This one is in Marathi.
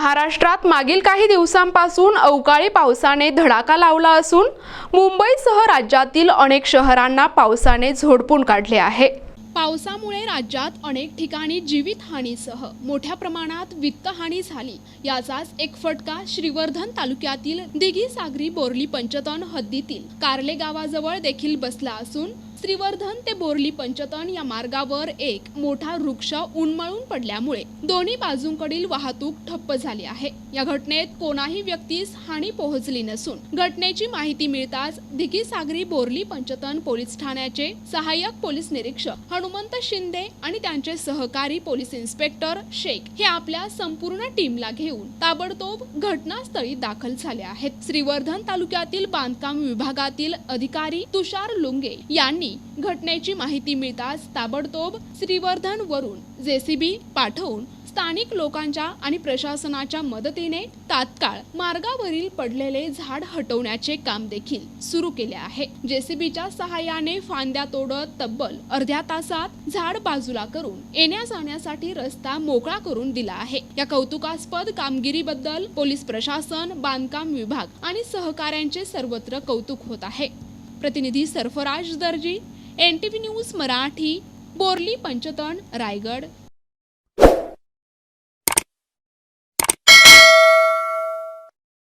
महाराष्ट्रात मागील काही दिवसांपासून अवकाळी पावसाने धडाका लावला असून मुंबईसह राज्यातील अनेक शहरांना पावसाने झोडपून काढले आहे. पावसामुळे राज्यात अनेक ठिकाणी जीवितहानीसह मोठ्या प्रमाणात वित्तहानी झाली. याचाच एक फटका श्रीवर्धन तालुक्यातील दिघी सागरी बोर्ली पंचतन हद्दीतील कारले गावाजवळ देखील बसला असून श्रीवर्धन ते बोर्ली पंचतन या मार्गावर एक मोठा वृक्ष उन्मळून पडल्यामुळे दोन्ही बाजूंकडील वाहतूक ठप्प झाली आहे. या घटनेत कोणाही व्यक्तीस हानी पोहोचली नसून घटनेची माहिती मिळताच दिघीसागरी बोर्ली पंचतन पोलीस ठाण्याचे सहाय्यक पोलीस निरीक्षक हनुमंत शिंदे आणि त्यांचे सहकारी पोलीस इन्स्पेक्टर शेख हे आपल्या संपूर्ण टीमला घेऊन ताबडतोब घटनास्थळी दाखल झाले आहेत. श्रीवर्धन तालुक्यातील बांधकाम विभागातील अधिकारी तुषार लुंगे यांनी घटनेची माहिती मिळताच ताबडतोब श्रीवर्धन वरून जेसीबी पाठवून स्थानिक लोकांच्या आणि प्रशासनाच्या मदतीने तात्काळ मार्गावरील पडलेले झाड हटवण्याचे काम देखील सुरू केले आहे. जेसीबीच्या सहाय्याने फांद्या तोडत तब्बल अर्ध्या तासात झाड बाजूला करून येण्या जाण्यासाठी रस्ता मोकळा करून दिला आहे. या कौतुकास्पद कामगिरीबद्दल पोलीस प्रशासन बांधकाम विभाग आणि सहकाऱ्यांचे सर्वत्र कौतुक होत आहे. प्रतिनिधी Sarfaraz Darji N T V news Marathi Borli Panchatan Raigad.